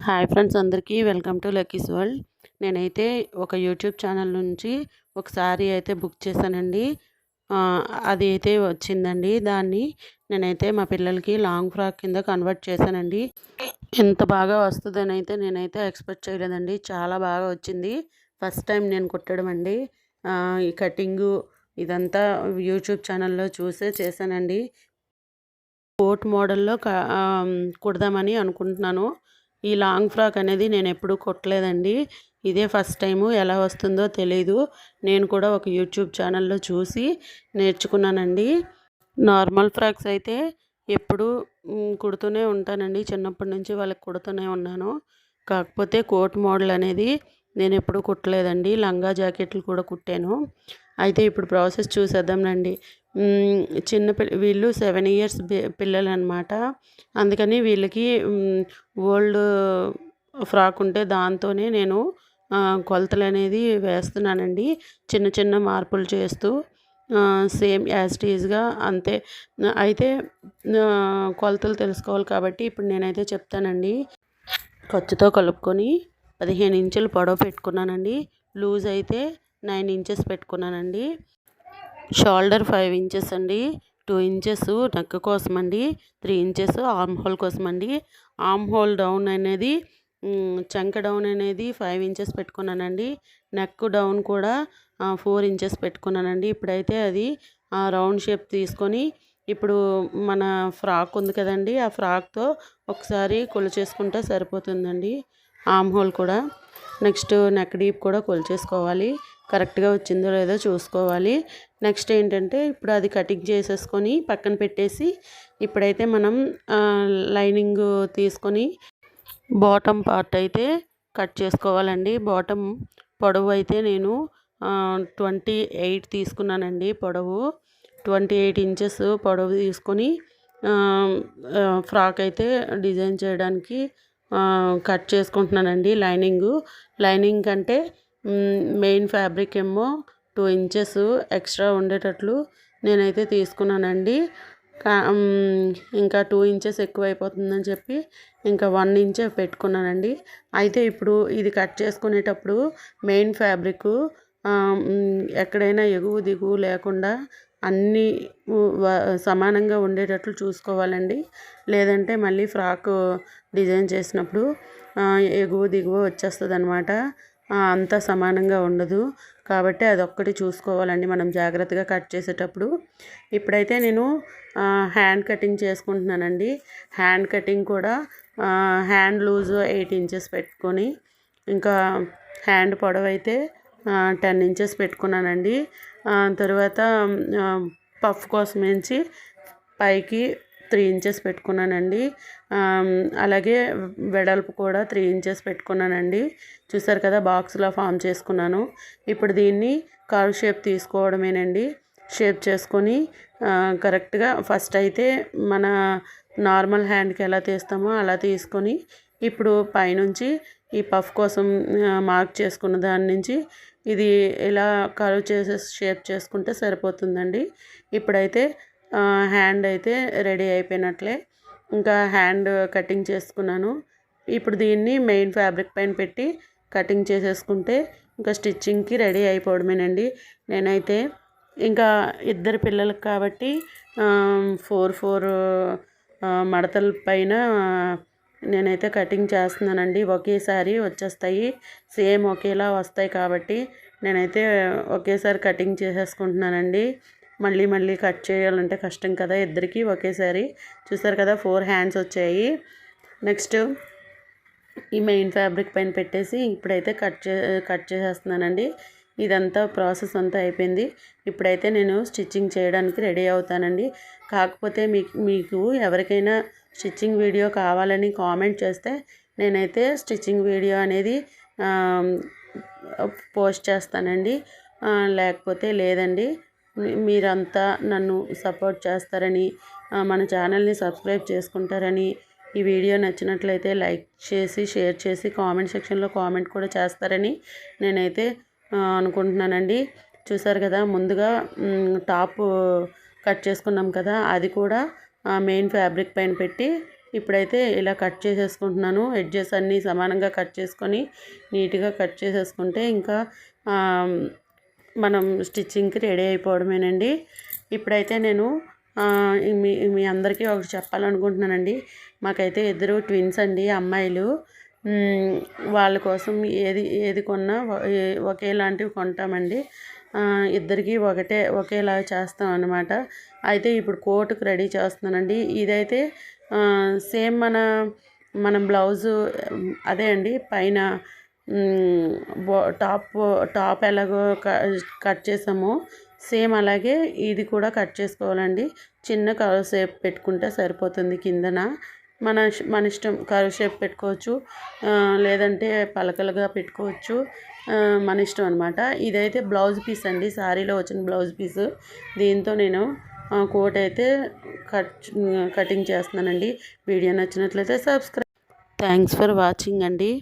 Hi friends అందరికీ welcome to Lucky's world. నేనైతే ఒక యూట్యూబ్ ఛానల్ నుంచి ఒక శారీ అయితే బుక్ చేశానండి. అది అయితే వచ్చిందండి. దాన్ని నేనైతే మా పిల్లలకి లాంగ్ ఫ్రాక్ కింద కన్వర్ట్ చేశానండి. ఎంత బాగా వస్తుందని అయితే నేనైతే ఎక్స్పెక్ట్ చేయలేదండి. చాలా బాగా వచ్చింది. ఫస్ట్ టైం నేను కుట్టడం అండి. ఈ కటింగు ఇదంతా యూట్యూబ్ ఛానల్లో చూసే చేశానండి. కోట్ మోడల్లో క కుడదామని అనుకుంటున్నాను. ఈ లాంగ్ ఫ్రాక్ అనేది నేను ఎప్పుడూ కుట్టలేదండి. ఇదే ఫస్ట్ టైము ఎలా వస్తుందో తెలీదు. నేను కూడా ఒక యూట్యూబ్ ఛానల్లో చూసి నేర్చుకున్నానండి. నార్మల్ ఫ్రాక్స్ అయితే ఎప్పుడు కుడుతూనే ఉంటానండి. చిన్నప్పటి నుంచి వాళ్ళకి కుడుతూనే ఉన్నాను. కాకపోతే కోట్ మోడల్ అనేది నేను ఎప్పుడు కుట్టలేదండి. లంగా జాకెట్లు కూడా కుట్టాను. అయితే ఇప్పుడు ప్రాసెస్ చూసేద్దాంనండి. రండి చిన్న పిల్ల వీళ్ళు సెవెన్ ఇయర్స్ పిల్లలు అనమాట అందుకని వీళ్ళకి ఓల్డ్ ఫ్రాక్ ఉంటే దాంతోనే నేను కొలతలు అనేది వేస్తున్నానండి. చిన్న చిన్న మార్పులు చేస్తూ సేమ్ యాజ్ టీజ్గా అంతే. అయితే కొలతలు తెలుసుకోవాలి కాబట్టి ఇప్పుడు నేనైతే చెప్తానండి. ఖర్చుతో కలుపుకొని పదిహేను ఇంచులు పొడవు పెట్టుకున్నానండి. లూజ్ అయితే నైన్ ఇంచెస్ పెట్టుకున్నానండి. షోల్డర్ ఫైవ్ ఇంచెస్ అండి టూ ఇంచెస్ నెక్ కోసం అండి త్రీ ఇంచెస్ ఆర్మ్ హోల్ కోసం అండి. ఆర్మ్ హోల్ డౌన్ అనేది చంక డౌన్ అనేది ఫైవ్ ఇంచెస్ పెట్టుకున్నానండి. నెక్ డౌన్ కూడా ఫోర్ ఇంచెస్ పెట్టుకున్నానండి. ఇప్పుడైతే అది రౌండ్ షేప్ తీసుకొని ఇప్పుడు మన ఫ్రాక్ ఉంది కదండి ఆ ఫ్రాక్తో ఒకసారి కొలిచేసుకుంటే సరిపోతుందండి. ఆమ్ హోల్ కూడా. నెక్స్ట్ నెక్ డీప్ కూడా కొలిచేసుకోవాలి కరెక్ట్గా వచ్చిందో లేదో చూసుకోవాలి. నెక్స్ట్ ఏంటంటే ఇప్పుడు అది కటింగ్ చేసేసుకొని పక్కన పెట్టేసి ఇప్పుడైతే మనం లైనింగ్ తీసుకొని బాటమ్ పార్ట్ అయితే కట్ చేసుకోవాలండి. బాటమ్ పొడవు అయితే నేను ట్వంటీ ఎయిట్ తీసుకున్నానండి పొడవు. ట్వంటీ ఎయిట్ ఇంచెస్ పొడవు తీసుకొని ఫ్రాక్ అయితే డిజైన్ చేయడానికి కట్ చేసుకుంటున్నానండి లైనింగ్. లైనింగ్ కంటే మెయిన్ ఫ్యాబ్రిక్ ఏమో టూ ఇంచెస్ ఎక్స్ట్రా ఉండేటట్లు నేనైతే తీసుకున్నానండి. ఇంకా టూ ఇంచెస్ ఎక్కువ అయిపోతుందని చెప్పి ఇంకా వన్ ఇంచే పెట్టుకున్నానండి. అయితే ఇప్పుడు ఇది కట్ చేసుకునేటప్పుడు మెయిన్ ఫ్యాబ్రిక్ ఎక్కడైనా ఎగువ దిగువ లేకుండా అన్నీ సమానంగా ఉండేటట్లు చూసుకోవాలండి. లేదంటే మళ్ళీ ఫ్రాక్ డిజైన్ చేసినప్పుడు ఎగువ దిగువ వచ్చేస్తుంది అనమాట అంతా సమానంగా ఉండదు. కాబట్టి అదొక్కటి చూసుకోవాలండి మనం జాగ్రత్తగా కట్ చేసేటప్పుడు. ఇప్పుడైతే నేను హ్యాండ్ కటింగ్ చేసుకుంటున్నానండి. హ్యాండ్ కటింగ్ కూడా హ్యాండ్ లూజ్ ఎయిట్ ఇంచెస్ పెట్టుకొని ఇంకా హ్యాండ్ పొడవైతే టెన్ ఇంచెస్ పెట్టుకున్నానండి. తర్వాత పఫ్ కోసం ఏంచి పైకి త్రీ ఇంచెస్ పెట్టుకున్నానండి. అలాగే వెడల్పు కూడా త్రీ ఇంచెస్ పెట్టుకున్నానండి. చూసారు కదా బాక్స్లో ఫామ్ చేసుకున్నాను. ఇప్పుడు దీన్ని కారు షేప్ తీసుకోవడమేనండి. షేప్ చేసుకొని కరెక్ట్గా ఫస్ట్ అయితే మన నార్మల్ హ్యాండ్కి ఎలా తీస్తామో అలా తీసుకొని ఇప్పుడు పైనుంచి ఈ పఫ్ కోసం మార్క్ చేసుకున్న దాని నుంచి ఇది ఇలా కరువు చేసే షేప్ చేసుకుంటే సరిపోతుందండి. ఇప్పుడైతే హ్యాండ్ అయితే రెడీ అయిపోయినట్లే. ఇంకా హ్యాండ్ కటింగ్ చేసుకున్నాను. ఇప్పుడు దీన్ని మెయిన్ ఫ్యాబ్రిక్ పైన పెట్టి కటింగ్ చేసేసుకుంటే ఇంకా స్టిచ్చింగ్కి రెడీ అయిపోవడమేనండి. నేనైతే ఇంకా ఇద్దరు పిల్లలకు కాబట్టి ఫోర్ ఫోర్ మడతల పైన నేనైతే కటింగ్ చేస్తున్నానండి. ఒకేసారి వచ్చేస్తాయి. సేమ్ ఒకేలా వస్తాయి కాబట్టి నేనైతే ఒకేసారి కటింగ్ చేసేసుకుంటున్నానండి. మళ్ళీ మళ్ళీ కట్ చేయాలంటే కష్టం కదా ఇద్దరికి ఒకేసారి. చూసారు కదా ఫోర్ హ్యాండ్స్ వచ్చాయి. నెక్స్ట్ ఈ మెయిన్ ఫ్యాబ్రిక్ పైన పెట్టేసి ఇప్పుడైతే కట్ చే కట్ చేసేస్తున్నానండి. ఇదంతా ప్రాసెస్ అంతా అయిపోయింది. ఇప్పుడైతే నేను స్టిచ్చింగ్ చేయడానికి రెడీ అవుతానండి. కాకపోతే మీకు మీకు ఎవరికైనా స్టిచ్చింగ్ వీడియో కావాలని కామెంట్ చేస్తే నేనైతే స్టిచ్చింగ్ వీడియో అనేది పోస్ట్ చేస్తానండి. లేకపోతే లేదండి. మీరంతా నన్ను సపోర్ట్ చేస్తారని మన ఛానల్ని సబ్స్క్రైబ్ చేసుకుంటారని ఈ వీడియో నచ్చినట్లయితే లైక్ చేసి షేర్ చేసి కామెంట్ సెక్షన్లో కామెంట్ కూడా చేస్తారని నేనైతే అనుకుంటున్నానండి. చూసారు కదా ముందుగా టాప్ కట్ చేసుకున్నాం కదా అది కూడా మెయిన్ ఫ్యాబ్రిక్ పైన పెట్టి ఇప్పుడైతే ఇలా కట్ చేసేసుకుంటున్నాను. ఎడ్జెస్ అన్నీ సమానంగా కట్ చేసుకొని నీట్గా కట్ చేసేసుకుంటే ఇంకా మనం స్టిచ్చింగ్కి రెడీ అయిపోవడమేనండి. ఇప్పుడైతే నేను మీ మీ అందరికీ ఒకటి చెప్పాలనుకుంటున్నానండి. మాకైతే ఇద్దరు ట్విన్స్ అండి అమ్మాయిలు. వాళ్ళ కోసం ఏది ఏది కొన్నా ఒకేలాంటివి కొంటామండి. ఇద్దరికి ఒకటే ఒకేలా చేస్తాం అన్నమాట. అయితే ఇప్పుడు కోటుకు రెడీ చేస్తున్నానండి. ఇదైతే సేమ్ మన మనం బ్లౌజు అదే అండి పైన టాప్ టాప్ ఎలాగో క- కట్ చేసామో సేమ్ అలాగే ఇది కూడా కట్ చేసుకోవాలండి. చిన్న కరువు షేప్ పెట్టుకుంటే సరిపోతుంది కిందన. మన మన ఇష్టం కరువు షేప్ పెట్టుకోవచ్చు. లేదంటే పలకలుగా పెట్టుకోవచ్చు. మన ఇష్టం అనమాట ఇదైతే బ్లౌజ్ పీస్ అండి శారీలో వచ్చిన బ్లౌజ్ పీస్. దీంతో నేను కోట్ అయితే కట్ కటింగ్ చేస్తున్నానండి. వీడియో నచ్చినట్లయితే సబ్స్క్రైబ్ థ్యాంక్స్ ఫర్ వాచింగ్ అండి.